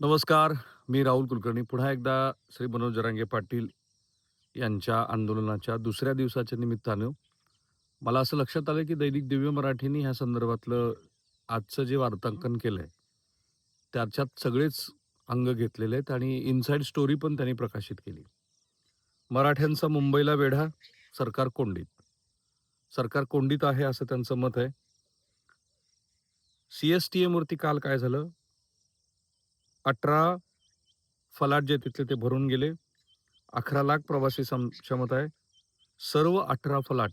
नमस्कार मी राहुल कुलकर्णी. पुन्हा एकदा श्री मनोज जरांगे पाटील यांच्या आंदोलनाच्या दुसऱ्या दिवसाच्या निमित्तानं मला असं लक्षात आलं की दैनिक दिव्य मराठीने ह्या संदर्भातलं आजचं जे वार्तांकन केलं आहे त्याच्यात सगळेच अंग घेतलेले आहेत आणि इनसाईड स्टोरी पण त्यांनी प्रकाशित केली. मराठ्यांचा मुंबईला वेढा सरकार कोंडीत. सरकार कोंडीत आहे असं त्यांचं मत आहे. सी एस टी एमवरती काल काय झालं? अठरा फलाट जे तिथले ते भरून गेले. अकरा लाख प्रवासी सम क्षमता आहे. सर्व अठरा फलाट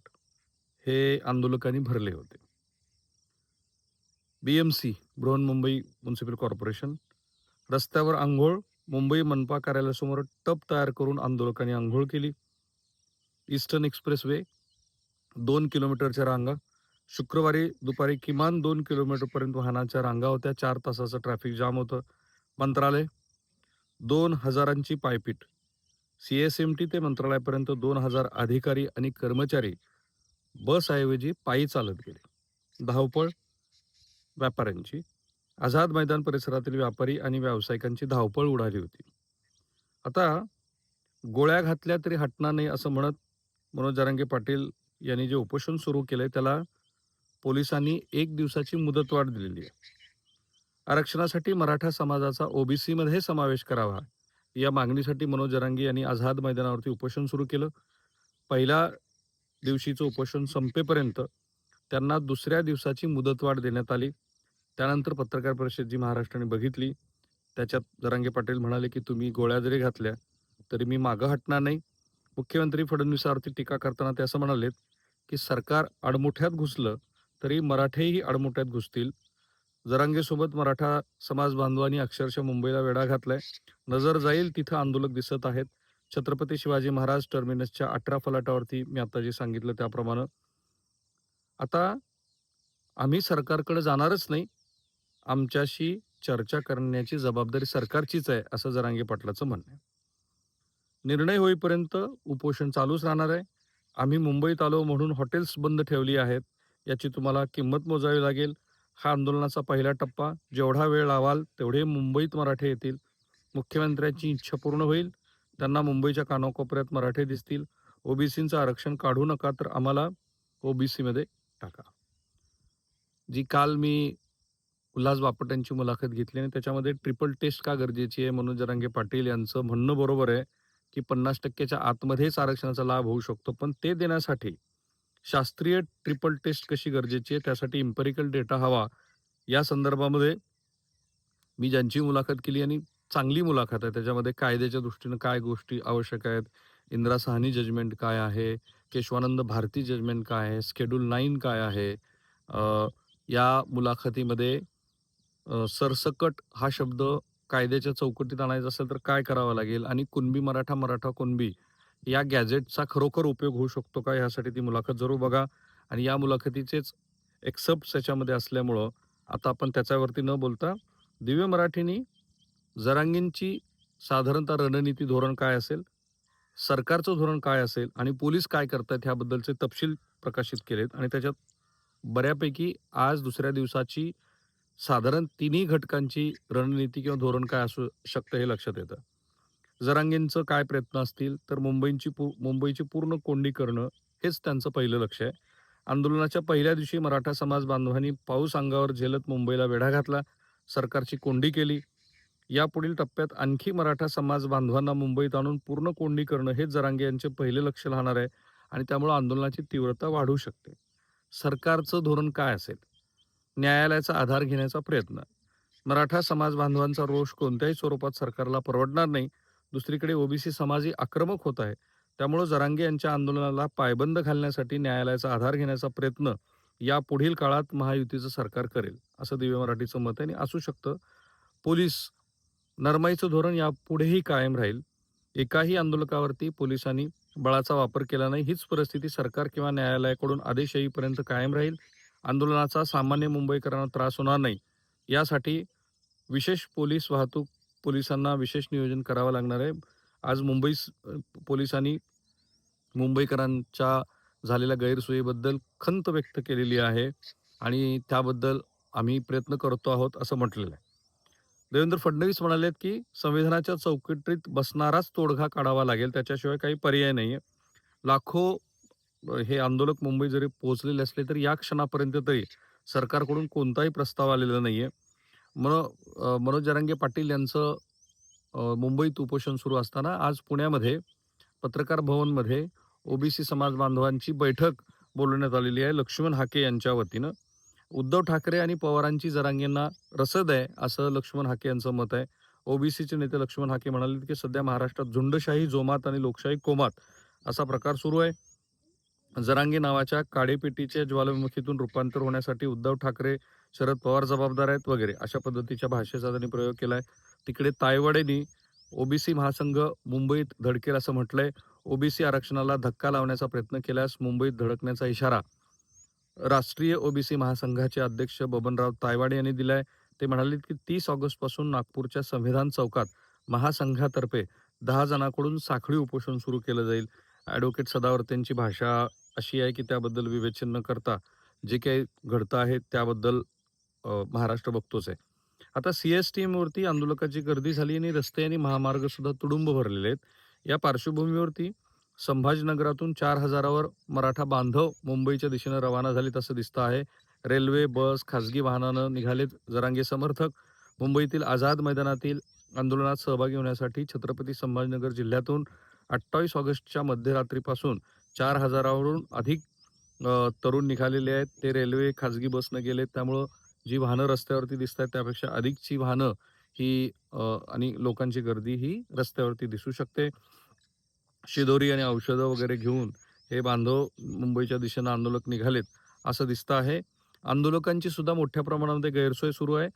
हे आंदोलकांनी भरले होते. B M C Brihanmumbai municipal corporation रस्त्यावर आंघोळ मुंबई मनपा कार्यालयासमोर टप तयार करून आंदोलकांनी आंघोळ केली. ईस्टर्न एक्सप्रेस वे दोन किलोमीटरच्या रांगा. शुक्रवारी दुपारी किमान दोन किलोमीटरपर्यंत वाहनाच्या रांगा होत्या. चार तासाचं ट्रॅफिक जाम होतं. मंत्रालय. दोन हजारांची पायपीट. सी एस एम टी ते मंत्रालयापर्यंत दोन हजार अधिकारी आणि कर्मचारी बसऐवजी पायी चालत गेले. धावपळ व्यापाऱ्यांची आझाद मैदान परिसरातील व्यापारी आणि व्यावसायिकांची धावपळ उडाली होती. आता गोळ्या घातल्या तरी हटणार नाही असं म्हणत मनोज जारंगे पाटील यांनी जे उपोषण सुरू केलंय त्याला पोलिसांनी एक दिवसाची मुदतवाढ दिलेली आहे. आरक्षणासाठी मराठा समाजाचा ओबीसीमध्ये समावेश करावा. या मागणीसाठी मनोज जरांगी यांनी आझाद मैदानावरती उपोषण सुरू केलं. पहिल्या दिवशीचं उपोषण संपेपर्यंत त्यांना दुसऱ्या दिवसाची मुदतवाढ देण्यात आली. त्यानंतर पत्रकार परिषद जी महाराष्ट्राने बघितली त्याच्यात जरांगे पाटील म्हणाले की तुम्ही गोळ्या जरी घातल्या तरी मी मागं हटणार नाही. मुख्यमंत्री फडणवीसावरती टीका करताना ते असं म्हणालेत की सरकार अडमुठ्यात घुसलं तरी मराठेही अडमुठ्यात घुसतील जरांगेसोबत मराठा समाज बांधवांनी अक्षरशः मुंबईला वेढा घातलाय. नजर जाईल तिथं आंदोलक दिसत आहेत. छत्रपती शिवाजी महाराज टर्मिनसच्या अठरा फलाटावरती मी आता जे सांगितलं त्याप्रमाणे. आता आम्ही सरकारकडे जाणारच नाही. आमच्याशी चर्चा करण्याची जबाबदारी सरकारचीच आहे असं जरांगे पाटलाचं म्हणणं आहे. निर्णय होईपर्यंत उपोषण चालूच राहणार आहे. आम्ही मुंबईत आलो म्हणून हॉटेल्स बंद ठेवली आहेत. याची तुम्हाला किंमत मोजावी लागेल. हा आंदोलनाचा पहिला टप्पा. जेवढा वेळ लावाल तेवढे मुंबईत मराठे येतील. मुख्यमंत्र्यांची इच्छा पूर्ण होईल. त्यांना मुंबईच्या कानाकोपऱ्यात मराठे दिसतील. ओबीसीचं आरक्षण काढू नका तर आम्हाला ओबीसी मध्ये टाका. जी काल मी उल्हास बापट यांची मुलाखत घेतली आणि त्याच्यामध्ये ट्रिपल टेस्ट का गरजेची आहे मनोज जरांगे पाटील यांचं म्हणणं बरोबर आहे की पन्नास टक्क्याच्या आतमध्येच आरक्षणाचा लाभ होऊ शकतो. पण ते देण्यासाठी शास्त्रीय ट्रिपल टेस्ट कशी गरजेची आहे? त्यासाठी इम्पेरिकल डेटा हवा. या संदर्भामध्ये मी ज्यांची मुलाखत केली आणि चांगली मुलाखत आहे त्याच्यामध्ये कायद्याच्या दृष्टीनं काय गोष्टी आवश्यक आहेत? इंदिरा साहनी जजमेंट काय आहे? केशवानंद भारती जजमेंट काय आहे? स्केड्यूल नाईन काय आहे? या मुलाखतीमध्ये सरसकट हा शब्द कायद्याच्या चौकटीत आणायचा असेल तर काय करावं लागेल? आणि कुणबी मराठा मराठा कुणबी? या गॅजेटचा खरोखर उपयोग होऊ शकतो का? ह्यासाठी ती मुलाखत जरूर बघा. आणि या मुलाखतीचेच एक्सेप्ट त्याच्यामध्ये असल्यामुळं आता आपण त्याच्यावरती न बोलता दिव्य मराठीनी जरांगींची साधारणतः रणनीती धोरण काय असेल सरकारचं धोरण काय असेल आणि पोलीस काय करतायत ह्याबद्दलचे तपशील प्रकाशित केलेत आणि त्याच्यात बऱ्यापैकी आज दुसऱ्या दिवसाची साधारण तिन्ही घटकांची रणनीती किंवा धोरण काय असू शकतं हे लक्षात येतं. जरांगेंचं काय प्रयत्न असतील तर मुंबईची पू मुंबईची पूर्ण कोंडी करणं हेच त्यांचं पहिलं लक्ष आहे. आंदोलनाच्या पहिल्या दिवशी मराठा समाज बांधवांनी पाऊस अंगावर झेलत मुंबईला वेढा घातला सरकारची कोंडी केली. यापुढील टप्प्यात आणखी मराठा समाज बांधवांना मुंबईत आणून पूर्ण कोंडी करणं हेच जरांगे यांचे पहिले लक्ष राहणार आहे आणि त्यामुळे आंदोलनाची तीव्रता वाढू शकते. सरकारचं धोरण काय असेल? न्यायालयाचा आधार घेण्याचा प्रयत्न. मराठा समाज बांधवांचा रोष कोणत्याही स्वरूपात सरकारला परवडणार नाही. दुसरीकडे ओबीसी समाजही आक्रमक होत आहे. त्यामुळे जरांगे यांच्या आंदोलनाला पायबंद घालण्यासाठी न्यायालयाचा आधार घेण्याचा प्रयत्न या पुढील काळात महायुतीचं सरकार करेल असं दिव्य मराठीचं मत आहे. आणि असू शकतं पोलीस नरमाईचं धोरण यापुढेही कायम राहील. एकाही आंदोलकावरती पोलिसांनी बळाचा वापर केला नाही. हीच परिस्थिती सरकार किंवा न्यायालयाकडून आदेश येईपर्यंत कायम राहील. आंदोलनाचा सामान्य मुंबईकरांना त्रास होणार नाही. यासाठी विशेष पोलीस वाहतूक पोलिसांना विशेष नियोजन करावं लागणार आहे. आज मुंबई पोलिसांनी मुंबईकरांच्या झालेल्या गैरसोयीबद्दल खंत व्यक्त केलेली आहे आणि त्याबद्दल आम्ही प्रयत्न करतो आहोत असं म्हटलेलं आहे. देवेंद्र फडणवीस म्हणालेत की संविधानाच्या चौकटीत बसणाराच तोडगा काढावा लागेल त्याच्याशिवाय काही पर्याय नाही आहे लाखो हे आंदोलक मुंबई जरी पोहोचलेले असले तरी या क्षणापर्यंत तरी सरकारकडून कोणताही प्रस्ताव आलेला नाही आहे मनो मनोज जरांगे पाटील यांचं मुंबईत उपोषण सुरू असताना आज पुण्यामध्ये पत्रकार भवनमध्ये ओबीसी समाज बांधवांची बैठक बोलवण्यात आलेली आहे. लक्ष्मण हाके यांच्या वतीनं. उद्धव ठाकरे आणि पवारांची जरांगेंना रसद आहे असं लक्ष्मण हाके यांचं मत आहे. ओबीसीचे नेते लक्ष्मण हाके म्हणाले की सध्या महाराष्ट्रात झुंडशाही जोमात आणि लोकशाही कोमात असा प्रकार सुरू आहे. जरांगी नावाच्या काडेपेटीचे ज्वालामुखीतून रूपांतर होण्यासाठी उद्धव ठाकरे शरद पवार जबाबदार आहेत वगैरे अशा पद्धतीच्या भाषेचा त्यांनी प्रयोग केलाय. तिकडे तायवाडेनी ओबीसी महासंघ मुंबईत धडकेल असं म्हटलंय. ओबीसी आरक्षणाला धक्का लावण्याचा प्रयत्न केल्यास मुंबईत धडकण्याचा इशारा राष्ट्रीय ओबीसी महासंघाचे अध्यक्ष बबनराव तायवाडे यांनी दिलाय. ते म्हणाले की तीस ऑगस्टपासून नागपूरच्या संविधान चौकात महासंघातर्फे दहा जणांकडून साखळी उपोषण सुरू केलं जाईल. ॲडव्होकेट सदावर्तेंची भाषा अशी आहे की त्याबद्दल विवेचन न करता जे काही घडतं आहे त्याबद्दल महाराष्ट्र बघतोच आहे. आता सी एस टी एमवरती आंदोलकाची गर्दी झाली आणि रस्ते आणि महामार्ग सुद्धा तुडुंब भरलेले आहेत. या पार्श्वभूमीवरती संभाजीनगरातून चार हजारावर मराठा बांधव मुंबईच्या दिशेनं रवाना झालेत असं दिसतं आहे. रेल्वे बस खासगी वाहनानं निघालेत. जरांगे समर्थक मुंबईतील आझाद मैदानातील आंदोलनात सहभागी होण्यासाठी छत्रपती संभाजीनगर जिल्ह्यातून अठ्ठावीस ऑगस्टच्या मध्यरात्रीपासून चार हजारावरून अधिक तरुण निघालेले आहेत. ते रेल्वे खाजगी बसनं गेलेत. त्यामुळं जी वाहनं रस्त्यावरती दिसत आहेत त्यापेक्षा अधिकची वाहनं ही आणि लोकांची गर्दी ही रस्त्यावरती दिसू शकते. शिदोरी आणि औषधं वगैरे घेऊन हे बांधव मुंबईच्या दिशेनं आंदोलक निघालेत असं दिसतं आहे. आंदोलकांची सुद्धा मोठ्या प्रमाणामध्ये गैरसोय सुरू आहे.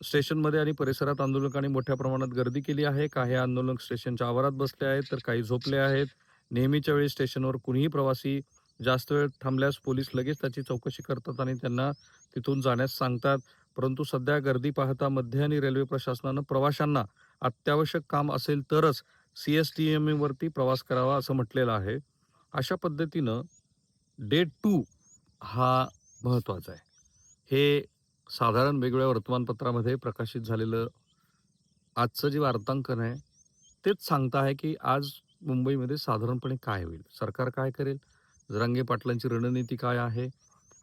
स्टेशनमध्ये आणि परिसरात आंदोलकांनी मोठ्या प्रमाणात गर्दी केली आहे. काही आंदोलक स्टेशनच्या आवारात बसले आहेत तर काही झोपले आहेत. नेहमीच्या वेळी स्टेशनवर कुणीही प्रवासी जास्त वेळ थांबल्यास पोलीस लगेच त्याची चौकशी करतात आणि त्यांना तिथून जाण्यास सांगतात. परंतु सध्या गर्दी पाहता मध्य आणि रेल्वे प्रशासनानं प्रवाशांना अत्यावश्यक काम असेल तरच सी एस टी एम वरती प्रवास करावा असं म्हटलेलं आहे. अशा पद्धतीनं डे टू हा महत्त्वाचा आहे. हे साधारण वेगवेगळ्या वर्तमानपत्रामध्ये प्रकाशित झालेलं आजचं जे वार्तांकन आहे तेच सांगतं आहे की आज मुंबईमध्ये साधारणपणे काय होईल? सरकार काय करेल? जरांगे पाटलांची रणनीती काय आहे?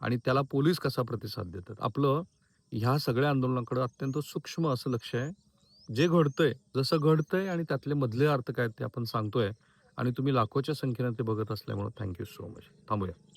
आणि त्याला पोलीस कसा प्रतिसाद देतात? आपलं ह्या सगळ्या आंदोलनाकडं अत्यंत सूक्ष्म असं लक्ष आहे. जे घडतंय जसं घडतंय आणि त्यातले मधले अर्थ काय आहेत ते आपण सांगतोय. आणि तुम्ही लाखोच्या संख्येनं ते बघत असल्यामुळे थँक्यू सो मच. थांबूया.